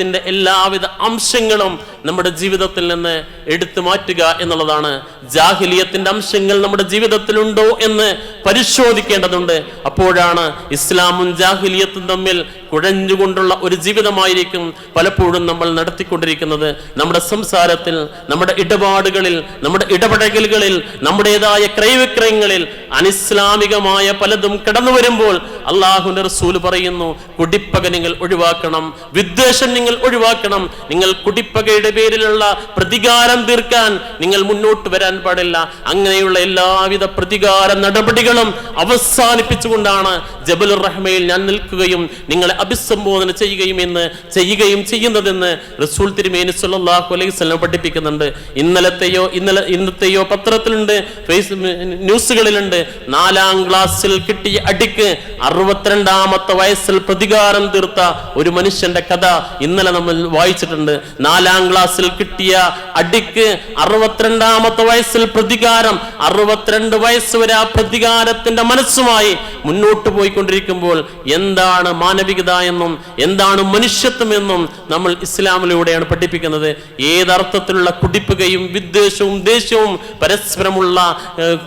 ജാഹിലിയത്തിന്റെ എല്ലാവിധ അംശങ്ങളും നമ്മുടെ ജീവിതത്തിൽ നിന്ന് എടുത്തു മാറ്റുക എന്നുള്ളതാണ്. ജാഹിലിയത്തിന്റെ അംശങ്ങൾ നമ്മുടെ ജീവിതത്തിലുണ്ടോ എന്ന് പരിശോധിക്കേണ്ടതുണ്ട്. അപ്പോഴാണ് ഇസ്ലാമും ജാഹിലിയത്തും തമ്മിൽ കുഴഞ്ഞുകൊണ്ടുള്ള ഒരു ജീവിതമായിരിക്കും പലപ്പോഴും നമ്മൾ നടത്തിക്കൊണ്ടിരിക്കുന്നത്. നമ്മുടെ സംസാരത്തിൽ നമ്മുടെ ഇടപാടുകളിൽ നമ്മുടെ ഇടപെടലുകളിൽ നമ്മുടേതായ ക്രയവിക്രയങ്ങളിൽ അനിസ്ലാമികമായ പലതും കടന്നു വരുമ്പോൾ അള്ളാഹുന്റെ റസൂൽ പറയുന്നു കുടിപ്പക നിങ്ങൾ ഒഴിവാക്കണം വിദ്വേഷം നിങ്ങൾ ഒഴിവാക്കണം നിങ്ങൾ കുടിപ്പകയുടെ പേരിലുള്ള പ്രതികാരം തീർക്കാൻ നിങ്ങൾ മുന്നോട്ട് വരാൻ പാടില്ല. അങ്ങനെയുള്ള എല്ലാവിധ പ്രതികാര നടപടികളും അവസാനിപ്പിച്ചുകൊണ്ടാണ് ജബലുർ റഹ്മയിൽ ഞാൻ നിൽക്കുകയും നിങ്ങളെ അഭിസംബോധന ചെയ്യുകയും എന്ന് ചെയ്യുകയും ചെയ്യുന്നതെന്ന് റസൂൽ തിരുമേനി സല്ലല്ലാഹു അലൈഹി സ്വലം പഠിപ്പിക്കുന്നുണ്ട്. ഇന്നലത്തെയോ ഇന്നലെ ഇന്നത്തെയോ പത്രത്തിലുണ്ട് ഫേസ് ന്യൂസുകളിലുണ്ട്. നാലാം ക്ലാസ്സിൽ കിട്ടിയ അടിക്ക് അറുപത്തിരണ്ടാമത്തെ വയസ്സിൽ പ്രതികാരം തീർത്ത ഒരു മനുഷ്യന്റെ കഥ ഇന്നലെ നമ്മൾ വായിച്ചിട്ടുണ്ട്. നാലാം ക്ലാസ്സിൽ കിട്ടിയ അടിക്ക് അറുപത്തിരണ്ടാമത്തെ വയസ്സിൽ പ്രതികാരം അറുപത്തിരണ്ട് വയസ്സ് വരെ ആ പ്രതികാരത്തിന്റെ മനസ്സുമായി മുന്നോട്ട് പോയിക്കൊണ്ടിരിക്കുമ്പോൾ എന്താണ് മാനവികത എന്നും എന്താണ് മനുഷ്യത്വം എന്നും നമ്മൾ ഇസ്ലാമിലൂടെയാണ് പഠിപ്പിക്കുന്നത്. ഏതർത്ഥത്തിലുള്ള കുടിപ്പുകയും വിദ്വേഷവും ദേഷ്യവും പരസ്പരമുള്ള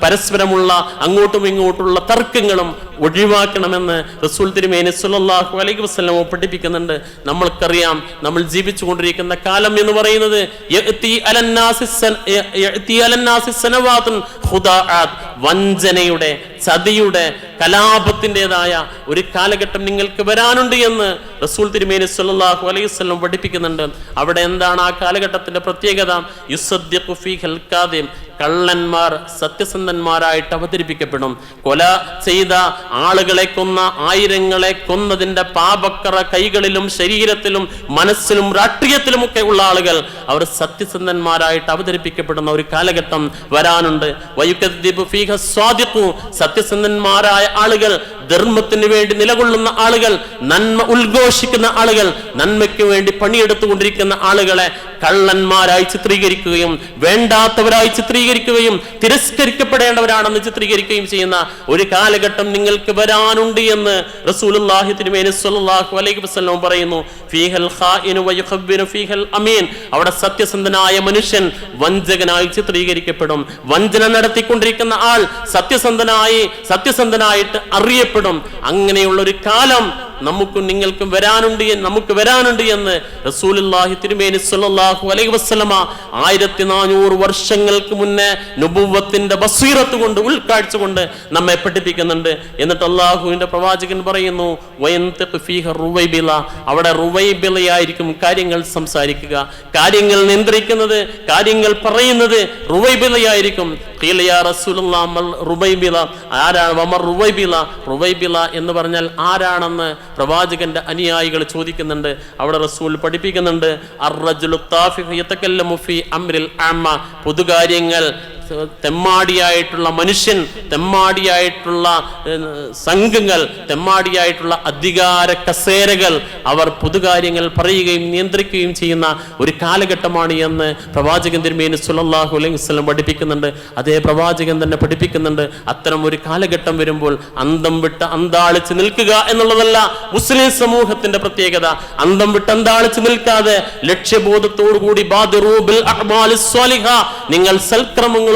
പരസ്പരമുള്ള അങ്ങോട്ടും ഇങ്ങോട്ടുള്ള തർക്കങ്ങളും ഒഴിവാക്കണമെന്ന് റസൂൽ തിരുമേനി സല്ലല്ലാഹു അലൈഹി വസല്ലം പഠിപ്പിക്കുന്നുണ്ട്. നമ്മൾക്കറിയാം നമ്മൾ ജീവിച്ചു കൊണ്ടിരിക്കുന്ന കാലം എന്ന് പറയുന്നത്. വഞ്ചനയുടെ ചതിയുടെ കലാപത്തിന്റെതായ ഒരു കാലഘട്ടം നിങ്ങൾക്ക് വരാനുണ്ട് എന്ന് റസൂൽ തിരുമേനി സല്ലല്ലാഹു അലൈഹി വസ്ലം പഠിപ്പിക്കുന്നുണ്ട്. അവിടെ എന്താണ് ആ കാലഘട്ടത്തിന്റെ പ്രത്യേകത? കള്ളന്മാർ സത്യസന്ധന്മാരായിട്ട് അവതരിപ്പിക്കപ്പെടും. കൊല ചെയ്ത ആളുകളെ കൊന്ന ആയിരങ്ങളെ കൊന്നതിന്റെ പാപക്കറ കൈകളിലും ശരീരത്തിലും മനസ്സിലും രാഷ്ട്രീയത്തിലും ഒക്കെ ഉള്ള ആളുകൾ അവർ സത്യസന്ധന്മാരായിട്ട് അവതരിപ്പിക്കപ്പെടുന്ന ഒരു കാലഘട്ടം വരാനുണ്ട്. സത്യസന്ധന്മാരായ ആളുകൾ ധർമ്മത്തിന് വേണ്ടി നിലകൊള്ളുന്ന ആളുകൾ നന്മ ഉദ്ഘോഷിക്കുന്ന ആളുകൾ നന്മയ്ക്ക് വേണ്ടി പണിയെടുത്തുകൊണ്ടിരിക്കുന്ന ആളുകളെ കള്ളന്മാരായി ചിത്രീകരിക്കുകയും വേണ്ടാത്തവരായി ചിത്രീകരിക്കുകയും തിരസ്കരിക്കപ്പെടേണ്ടവരാണെന്ന് ചിത്രീകരിക്കുകയും ചെയ്യുന്ന ഒരു കാലഘട്ടം നിങ്ങൾക്ക് വരാനുണ്ട് എന്ന് സ്വല്ലല്ലാഹു അലൈഹി വസല്ലം പറയുന്നു. ഫീഹൽ ഫീഹൽ അവിടെ സത്യസന്ധനായ മനുഷ്യൻ വഞ്ചകനായി ചിത്രീകരിക്കപ്പെടും. വഞ്ചന നടത്തിക്കൊണ്ടിരിക്കുന്ന ആൾ സത്യസന്ധനായി സത്യസന്ധനായിട്ട് അറിയപ്പെടും. അങ്ങനെയുള്ള ഒരു കാലം നമുക്കും നിങ്ങൾക്കും വരാനുണ്ട് നമുക്ക് വരാനുണ്ട് എന്ന് റസൂലുള്ളാഹി തിരുമേനി സ്വല്ലല്ലാഹു അലൈഹി വസല്ലമ ആയിരത്തി നാനൂറ് വർഷങ്ങൾക്ക് മുന്നേ നുബുവത്തിന്റെ ബസീറത്ത് കൊണ്ട് ഉൾക്കാഴ്ച കൊണ്ട് നമ്മെ പഠിപ്പിക്കുന്നുണ്ട്. എന്നിട്ട് അള്ളാഹുവിന്റെ പ്രവാചകൻ പറയുന്നു അവിടെ റുവൈബിലയായിരിക്കും കാര്യങ്ങൾ സംസാരിക്കുക. കാര്യങ്ങൾ നിയന്ത്രിക്കുന്നത് കാര്യങ്ങൾ പറയുന്നത് റുവൈബിലയായിരിക്കും. ആരാണ് എന്ന് പറഞ്ഞാൽ ആരാണെന്ന് പ്രവാചകന്റെ അനുയായികൾ ചോദിക്കുന്നുണ്ട്. അവിടെ റസൂൽ പഠിപ്പിക്കുന്നുണ്ട് പൊതുകാര്യങ്ങൾ തെമ്മാടിയായിട്ടുള്ള മനുഷ്യൻ തെമ്മാടിയായിട്ടുള്ള സംഘങ്ങൾ തെമ്മാടിയായിട്ടുള്ള അധികാര കസേരകൾ അവർ പൊതുകാര്യങ്ങൾ പറയുകയും നിയന്ത്രിക്കുകയും ചെയ്യുന്ന ഒരു കാലഘട്ടമാണ് എന്ന് പ്രവാചകൻ തിരുമേനി സുലല്ലാഹു അലൈഹി വസല്ലം പഠിപ്പിക്കുന്നുണ്ട്. അതേ പ്രവാചകൻ തന്നെ പഠിപ്പിക്കുന്നുണ്ട്. അത്തരം ഒരു കാലഘട്ടം വരുമ്പോൾ അന്തം വിട്ട് അന്താളിച്ച് നിൽക്കുക എന്നുള്ളതല്ല മുസ്ലിം സമൂഹത്തിന്റെ പ്രത്യേകത. അന്തം വിട്ട് അന്താളിച്ച് നിൽക്കാതെ ലക്ഷ്യബോധത്തോടുകൂടി നിങ്ങൾ ബിൽ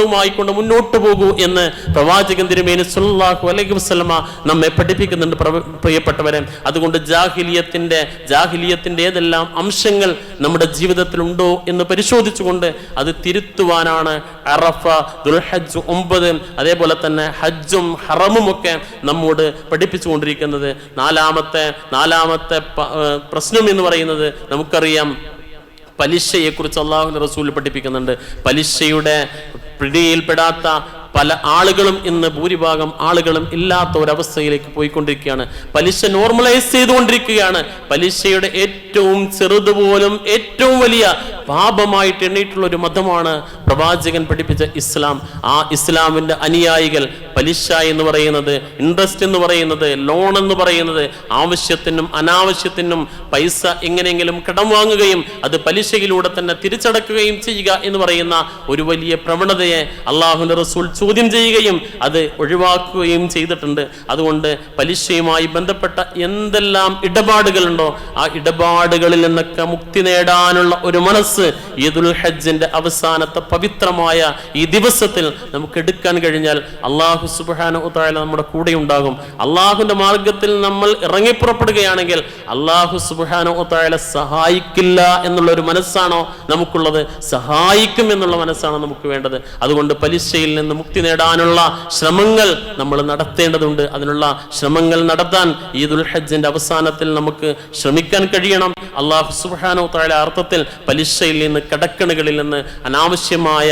സൽക്രമങ്ങളുമായി കൊണ്ട് മുന്നോട്ട് പോകൂ എന്ന് പ്രവാചകൻ തിരുമേനി സുല്ലാഹു അലൈഹി വസ്ലമ നമ്മെ പഠിപ്പിക്കുന്നുണ്ട് പ്രിയപ്പെട്ടവരെ. അതുകൊണ്ട് ജാഹിലിയത്തിന്റെ ജാഹിലിയത്തിന്റെ ഏതെല്ലാം അംശങ്ങൾ നമ്മുടെ ജീവിതത്തിൽ ഉണ്ടോ എന്ന് പരിശോധിച്ചുകൊണ്ട് അത് തിരുത്തുവാനാണ് അറഫ ദുൽഹജ് ഒമ്പത് അതേപോലെ തന്നെ ഹജ്ജും ഹറമും ഒക്കെ നമ്മോട് പഠിപ്പിച്ചുകൊണ്ടിരിക്കുന്നത്. നാലാമത്തെ നാലാമത്തെ പ്രശ്നം എന്ന് പറയുന്നത് നമുക്കറിയാം പലിശയെക്കുറിച്ച് അള്ളാഹുവിന്റെ റസൂൽ പഠിപ്പിക്കുന്നുണ്ട്. പലിശയുടെ പിടിയിൽപ്പെടാത്ത പല ആളുകളും ഇന്ന് ഭൂരിഭാഗം ആളുകളും ഇല്ലാത്ത ഒരവസ്ഥയിലേക്ക് പോയിക്കൊണ്ടിരിക്കുകയാണ്. പലിശ നോർമലൈസ് ചെയ്തുകൊണ്ടിരിക്കുകയാണ്. പലിശയുടെ ഏറ്റവും ചെറുതുപോലും വലിയ പാപമായിട്ട് എണ്ണിയിട്ടുള്ള ഒരു മതമാണ് പ്രവാചകൻ പഠിപ്പിച്ച ഇസ്ലാം. ആ ഇസ്ലാമിന്റെ അനുയായികൾ പലിശ എന്ന് പറയുന്നത് ഇൻട്രസ്റ്റ് എന്ന് പറയുന്നത് ലോൺ എന്ന് പറയുന്നത് ആവശ്യത്തിനും അനാവശ്യത്തിനും പൈസ എങ്ങനെയെങ്കിലും കടം വാങ്ങുകയും അത് പലിശയിലൂടെ തന്നെ തിരിച്ചടക്കുകയും ചെയ്യുക എന്ന് പറയുന്ന ഒരു വലിയ പ്രവണതയെ അള്ളാഹുന്റെ റസൂൽ ചോദ്യം ചെയ്യുകയും അത് ഒഴിവാക്കുകയും ചെയ്തിട്ടുണ്ട്. അതുകൊണ്ട് പലിശയുമായി ബന്ധപ്പെട്ട എന്തെല്ലാം ഇടപാടുകളുണ്ടോ ആ ഇടപാടുകളിൽ നിന്നൊക്കെ മുക്തി നേടാനുള്ള ഒരു മനസ്സ് ഈദുൽ ഹജ്ജിന്റെ അവസാനത്തെ പവിത്രമായ ഈ ദിവസത്തിൽ നമുക്ക് എടുക്കാൻ കഴിഞ്ഞാൽ അള്ളാഹു സുബാന നമ്മുടെ കൂടെ ഉണ്ടാകും. അള്ളാഹുന്റെ മാർഗത്തിൽ നമ്മൾ ഇറങ്ങിപ്പുറപ്പെടുകയാണെങ്കിൽ അള്ളാഹു സുബാന സഹായിക്കില്ല എന്നുള്ള ഒരു മനസ്സാണോ നമുക്കുള്ളത്? സഹായിക്കും എന്നുള്ള മനസ്സാണോ നമുക്ക് വേണ്ടത്? അതുകൊണ്ട് പലിശയിൽ നിന്ന് മുക്തി നേടാനുള്ള ശ്രമങ്ങൾ നമ്മൾ നടത്തേണ്ടതുണ്ട്. അതിനുള്ള ശ്രമങ്ങൾ നടത്താൻ ഈദുൽ ഹജ്ജിന്റെ അവസാനത്തിൽ നമുക്ക് ശ്രമിക്കാൻ കഴിയണം. അള്ളാഹു സുബാനോ അർത്ഥത്തിൽ പലിശയിൽ നിന്ന് കടക്കണുകളിൽ നിന്ന് അനാവശ്യമായ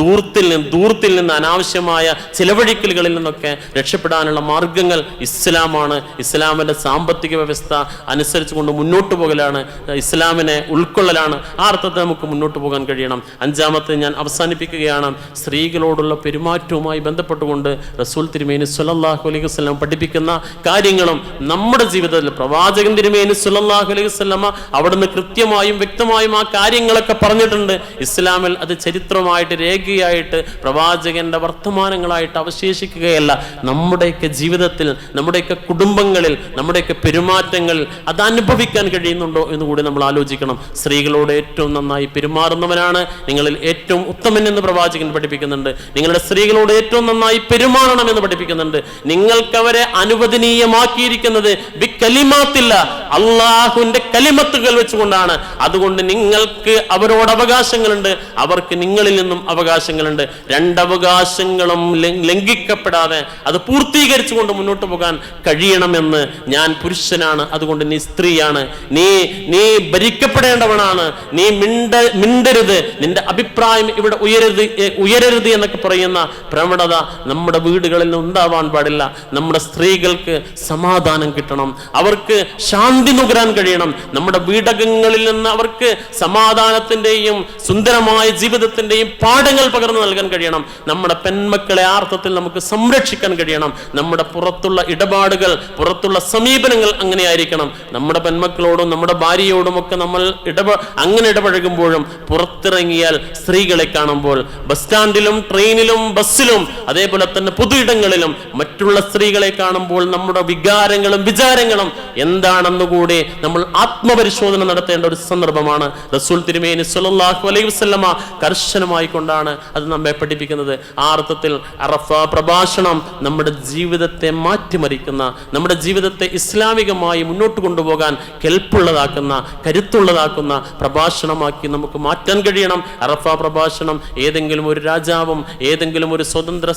ദൂർത്തിൽ നിന്ന് ദൂർത്തിൽ നിന്ന് അനാവശ്യമായ ചിലവഴിക്കലുകളിൽ നിന്നൊക്കെ രക്ഷപ്പെടാനുള്ള മാർഗങ്ങൾ ഇസ്ലാമാണ്. ഇസ്ലാമിന്റെ സാമ്പത്തിക വ്യവസ്ഥ അനുസരിച്ച് കൊണ്ട് മുന്നോട്ട് പോകലാണ്. ഇസ്ലാമിനെ ഉൾക്കൊള്ളലാണ്. ആ അർത്ഥത്തിൽ നമുക്ക് മുന്നോട്ട് പോകാൻ കഴിയണം. അഞ്ചാമത്തെ ഞാൻ അവസാനിപ്പിക്കുകയാണ്. സ്ത്രീകളോടുള്ള പെരുമാറ്റവുമായി ബന്ധപ്പെട്ടുകൊണ്ട് റസൂൽ തിരുമേനി സുലല്ലാഹു അലൈഹി വസ്ലാം പഠിപ്പിക്കുന്ന കാര്യങ്ങളും നമ്മുടെ ജീവിതത്തിൽ പ്രവാചകൻ തിരുമേനി സുലല്ലാഹു അലൈഹി വസ്ലമ അവിടുന്ന് കൃത്യമായും വ്യക്തമായും ആ കാര്യങ്ങളൊക്കെ പറഞ്ഞിട്ടുണ്ട്. ഇസ്ലാമിൽ അത് ചരിത്രമായിട്ട് രേഖയായിട്ട് പ്രവാചകന്റെ വർത്തമാനങ്ങളായിട്ട് അവശേഷിക്കുകയല്ല. നമ്മുടെയൊക്കെ ജീവിതത്തിൽ നമ്മുടെയൊക്കെ കുടുംബങ്ങളിൽ നമ്മുടെയൊക്കെ പെരുമാറ്റങ്ങളിൽ അത് അനുഭവിക്കാൻ കഴിയുന്നുണ്ടോ എന്ന് കൂടി നമ്മൾ ആലോചിക്കണം. സ്ത്രീകളോട് ഏറ്റവും നന്നായി പെരുമാറുന്നവനാണ്. നിങ്ങളിൽ ഏറ്റവും ഉത്തമൻ എന്ന് പ്രവാചകൻ പഠിപ്പിക്കുന്നുണ്ട്. നിങ്ങളുടെ സ്ത്രീകളോട് ഏറ്റവും നന്നായി പെരുമാറണം എന്ന് പഠിപ്പിക്കുന്നുണ്ട്. നിങ്ങൾക്കവരെ അനുവദനീയമാക്കിയിരിക്കുന്നത് ബി അള്ളാഹുവിന്റെ കലിമത്തുകൾ വെച്ചുകൊണ്ടാണ്. അതുകൊണ്ട് നിങ്ങൾക്ക് അവരോട് അവകാശങ്ങളുണ്ട്. അവർക്ക് നിങ്ങളിൽ നിന്നും അവകാശങ്ങളുണ്ട്. രണ്ടവകാശങ്ങളും ലംഘ- ലംഘിക്കപ്പെടാതെ അത് പൂർത്തീകരിച്ചുകൊണ്ട് മുന്നോട്ട് പോകാൻ കഴിയണമെന്ന് ഞാൻ പുരുഷനാണ്. അതുകൊണ്ട് നീ സ്ത്രീയാണ്. നീ നീ ഭരിക്കപ്പെടേണ്ടവനാണ്. നീ മിണ്ട മിണ്ടരുത്. നിന്റെ അഭിപ്രായം ഇവിടെ ഉയരരുത് ഉയരരുത് എന്നൊക്കെ പറയുന്ന പ്രവണത നമ്മുടെ വീടുകളിൽ ഉണ്ടാവാൻ പാടില്ല. നമ്മുടെ സ്ത്രീകൾക്ക് സമാധാനം കിട്ടണം. അവർക്ക് ശാന്തി നുകരാൻ കഴിയണം. നമ്മുടെ വീടകങ്ങളിൽ നിന്ന് അവർക്ക് സമാധാനത്തിന്റെയും സുന്ദരമായ ജീവിതത്തിന്റെയും പാഠങ്ങൾ പകർന്നു നൽകാൻ കഴിയണം. നമ്മുടെ പെൺമക്കളെ ആർത്ഥത്തിൽ നമുക്ക് സംരക്ഷിക്കാൻ കഴിയണം. നമ്മുടെ പുറത്തുള്ള ഇടപാടുകൾ പുറത്തുള്ള സമീപനങ്ങൾ അങ്ങനെ ആയിരിക്കണം നമ്മുടെ പെൺമക്കളോടും നമ്മുടെ ഭാര്യയോടും ഒക്കെ നമ്മൾ ഇടപ അങ്ങനെ ഇടപഴകുമ്പോഴും പുറത്തിറങ്ങിയാൽ സ്ത്രീകളെ കാണുമ്പോൾ ബസ് സ്റ്റാൻഡിലും ട്രെയിനിലും ബസ്സിലും അതേപോലെ തന്നെ പൊതു ഇടങ്ങളിലും മറ്റുള്ള സ്ത്രീകളെ കാണുമ്പോൾ നമ്മുടെ വികാരങ്ങളും വിചാരങ്ങളും എന്താണെന്നുകൂടി നമ്മൾ ആത്മപരിശോധന നടത്തേണ്ട ഒരു സന്ദർഭമാണ്. റസൂൽ തിരുമേനി സുലല്ലാഹു അലൈഹി വസല്ലമ കർശനമായി കൊണ്ടാണ് അത് നമ്മെ പഠിപ്പിക്കുന്നത്. ആ അർത്ഥത്തിൽ അറഫ പ്രഭാഷണം നമ്മുടെ ജീവിതത്തെ മാറ്റിമറിക്കുന്ന നമ്മുടെ ജീവിതത്തെ ഇസ്ലാമികമായി മുന്നോട്ട് കൊണ്ടുപോകാൻ കെൽപ്പുള്ളതാക്കുന്ന കരുത്തുള്ളതാക്കുന്ന പ്രഭാഷണമാക്കി നമുക്ക് മാറ്റാൻ കഴിയണം. അറഫ പ്രഭാഷണം ഏതെങ്കിലും ഒരു രാജാവും ഏതെങ്കിലും ഒരു സ്വതന്ത്ര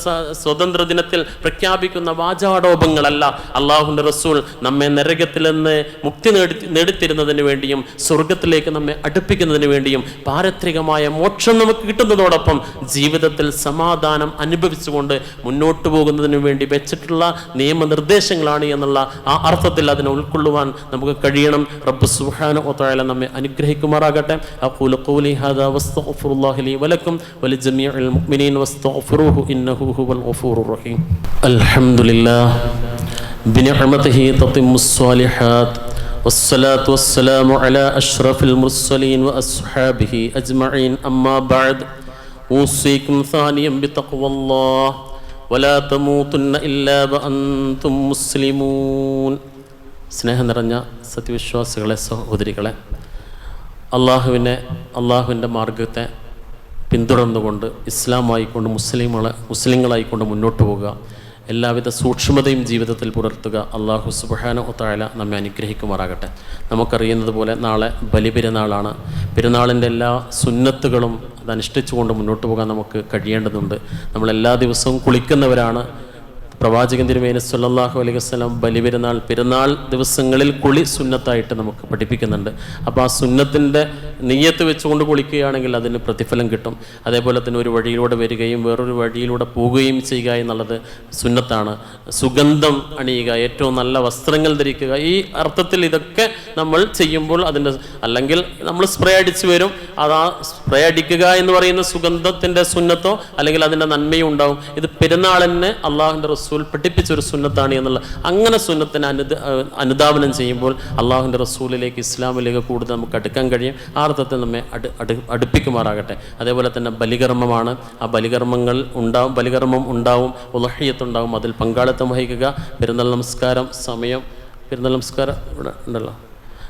സ്വതന്ത്ര ദിനത്തിൽ പ്രഖ്യാപിക്കുന്ന വാചാടോപങ്ങളല്ല. അള്ളാഹുന്റെ റസൂൽ നമ്മെ നരകത്തിൽ നിന്ന് മുക്തി നേടി നേടിത്തരുന്നതിന് വേണ്ടിയും സ്വർഗത്തിലേക്ക് നമ്മെ അടുപ്പിക്കുന്നതിന് വേണ്ടിയും പാരത്രികമായ മോക്ഷം നമുക്ക് കിട്ടുന്നതോടൊപ്പം ജീവിതത്തിൽ സമാധാനം അനുഭവിച്ചുകൊണ്ട് മുന്നോട്ട് പോകുന്നതിന് വേണ്ടി വെച്ചിട്ടുള്ള നിയമനിർദ്ദേശങ്ങളാണ് എന്നുള്ള ആ അർത്ഥത്തിൽ അതിനെ ഉൾക്കൊള്ളുവാൻ നമുക്ക് കഴിയണം റബ്ബ് സുബ്ഹാനഹു വ തആല നമ്മെ അനുഗ്രഹിക്കുമാറാകട്ടെ അഖൂലു ഖൗലി ഹാദാ വസ്തഗ്ഫിറുല്ലാഹി ലി വലക്കും വലിജമീഇൽ മുഅ്മിനീൻ വസ്തഗ്ഫിറുഹു ഇന്നഹു ഹുവൽ ഗഫൂറുർ റഹീം അൽഹംദുലില്ലാഹ് بنعمته تتم الصالحات والصلاة والسلام على أشرف المرسلين وأصحابه أجمعين أما بعد أوصيكم ثانيا بتقوى الله ولا تموتن إلا وأنتم مسلمون സ്നേഹം നിറഞ്ഞ സത്യവിശ്വാസികളെ സഹോദരികളെ അള്ളാഹുവിനെ അള്ളാഹുവിൻ്റെ മാർഗത്തെ പിന്തുടർന്നുകൊണ്ട് ഇസ്ലാമായിക്കൊണ്ട് മുസ്ലിങ്ങളെ മുസ്ലിങ്ങളായിക്കൊണ്ട് മുന്നോട്ട് പോകുക എല്ലാവിധ സൂക്ഷ്മതയും ജീവിതത്തിൽ പുലർത്തുക. അള്ളാഹു സുബാന ഒത്തായ നമ്മെ അനുഗ്രഹിക്കുമാറാകട്ടെ. നമുക്കറിയുന്നത് പോലെ നാളെ ബലിപെരുന്നാളാണ്. പെരുന്നാളിന്റെ എല്ലാ സുന്നത്തുകളും അത് അനുഷ്ഠിച്ചുകൊണ്ട് മുന്നോട്ട് പോകാൻ നമുക്ക് കഴിയേണ്ടതുണ്ട്. നമ്മൾ എല്ലാ ദിവസവും കുളിക്കുന്നവരാണ്. പ്രവാചകൻ തിരുമേനി സല്ലല്ലാഹു അലൈഹി വസല്ലം ബലിപെരുന്നാൾ പെരുന്നാൾ ദിവസങ്ങളിൽ കുളി സുന്നത്തായിട്ട് നമുക്ക് പഠിപ്പിക്കുന്നുണ്ട്. അപ്പോൾ ആ സുന്നത്തിന്റെ നെയ്യത്ത് വെച്ചുകൊണ്ട് കുളിക്കുകയാണെങ്കിൽ അതിന് പ്രതിഫലം കിട്ടും. അതേപോലെ തന്നെ ഒരു വഴിയിലൂടെ വരികയും വേറൊരു വഴിയിലൂടെ പോവുകയും ചെയ്യുക എന്നുള്ളത് സുന്നത്താണ്. സുഗന്ധം അണിയുക ഏറ്റവും നല്ല വസ്ത്രങ്ങൾ ധരിക്കുക ഈ അർത്ഥത്തിൽ ഇതൊക്കെ നമ്മൾ ചെയ്യുമ്പോൾ അതിന്റെ അല്ലെങ്കിൽ നമ്മൾ സ്പ്രേ അടിച്ച് വരും. അത് ആ സ്പ്രേ അടിക്കുക എന്ന് പറയുന്ന സുഗന്ധത്തിന്റെ സുന്നത്തോ അല്ലെങ്കിൽ അതിന്റെ നന്മയും ഉണ്ടാവും. ഇത് പെരുന്നാളിന് അള്ളാഹുന്റെ പഠിപ്പിച്ച ഒരു സുന്നത്താണ് എന്നുള്ള അങ്ങനെ സുന്നത്തിന് അനുദ അനുധാവനം ചെയ്യുമ്പോൾ അള്ളാഹുവിന്റെ റസൂലിലേക്ക് ഇസ്ലാമിലേക്ക് കൂടുതൽ നമുക്ക് അടുക്കാൻ കഴിയും. ആ നമ്മെ അടു അടു അടുപ്പിക്കുമാറാകട്ടെ. അതേപോലെ തന്നെ ബലികർമ്മമാണ്. ആ ബലികർമ്മങ്ങൾ ഉണ്ടാവും ബലികർമ്മം ഉണ്ടാവും ഉലഹയ്യത്തുണ്ടാവും അതിൽ പങ്കാളിത്തം വഹിക്കുക. പെരുന്നാൾ നമസ്കാരം സമയം. പെരുന്നാൾ നമസ്കാരം ഇവിടെ ഉണ്ടല്ലോ.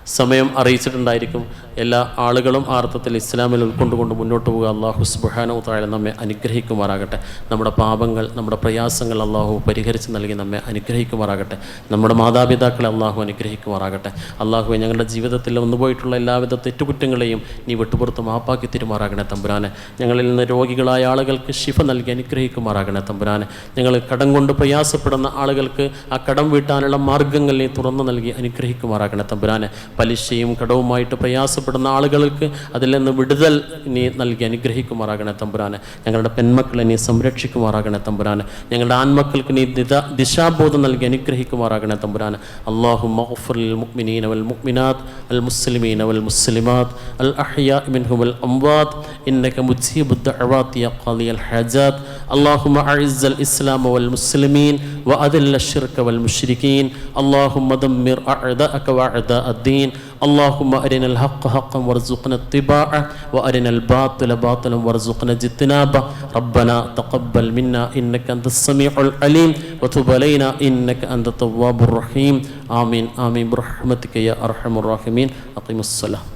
സമയം അറിയിച്ചിട്ടുണ്ടായിരിക്കും. എല്ലാ ആളുകളും ആർത്ഥത്തിൽ ഇസ്ലാമിൽ ഉൾക്കൊണ്ടുകൊണ്ട് മുന്നോട്ട് പോകുക അള്ളാഹു സുബാനോ താഴെ നമ്മെ അനുഗ്രഹിക്കുമാറാകട്ടെ. നമ്മുടെ പാപങ്ങൾ നമ്മുടെ പ്രയാസങ്ങൾ അള്ളാഹു പരിഹരിച്ച് നൽകി നമ്മെ അനുഗ്രഹിക്കുമാറാകട്ടെ. നമ്മുടെ മാതാപിതാക്കളെ അള്ളാഹു അനുഗ്രഹിക്കുമാറാകട്ടെ. അള്ളാഹു ഞങ്ങളുടെ ജീവിതത്തിൽ വന്നുപോയിട്ടുള്ള എല്ലാവിധ തെറ്റുകുറ്റങ്ങളെയും നീ വിട്ടുപുറത്ത് മാപ്പാക്കി തരുമാറാകണേ തമ്പുരാനെ. ഞങ്ങളിൽ നിന്ന് രോഗികളായ ആളുകൾക്ക് ശിഫ നൽകി അനുഗ്രഹിക്കുമാറാകണേ തമ്പുരാനെ. ഞങ്ങൾ കടം കൊണ്ട് പ്രയാസപ്പെടുന്ന ആളുകൾക്ക് ആ കടം വീട്ടാനുള്ള മാർഗങ്ങൾ നീ തുറന്നു നൽകി അനുഗ്രഹിക്കുമാറാകണേ തമ്പുരാനെ. പലിശയും കടവുമായിട്ട് പ്രയാസപ്പെടുന്ന ആളുകൾക്ക് അതിൽ നിന്ന് വിടുതൽ നീ നൽകി അനുഗ്രഹിക്കുമാറാകണേ തമ്പുരാനെ ഞങ്ങളുടെ പെൺമക്കളെ നീ സംരക്ഷിക്കുമാറാകണേ തമ്പുരാനെ ഞങ്ങളുടെ ആൺമക്കൾക്ക് നീ ദിത ദിശാബോധം നൽകി അനുഗ്രഹിക്കുമാറാകണേ തമ്പുരാനെ അള്ളാഹു മഹഫുൽ മുഅ്മിനീന വൽ മുഅ്മിനാത്ത് അൽ മുസ്ലിമീന വൽ മുസ്ലിമാത്ത് അൽ അഹ്യാ മിൻഹും അൽ അംവാത്ത് ഇന്നക മുജീബു الدعوات يا قاضي الحاجات اللهم أعز الإسلام والمسلمين وأذل الشرك والمشركين اللهم دمر أعداءك وأعداء الدين اللهم أرنا الحق حقا وارزقنا اتباعه وأرنا الباطل باطلا وارزقنا اجتنابه. ربنا تقبل منا إنك أنت السميع العليم وتب علينا إنك أنت التواب الرحيم. آمين آمين. برحمتك يا أرحم الراحمين. أقيم الصلاة.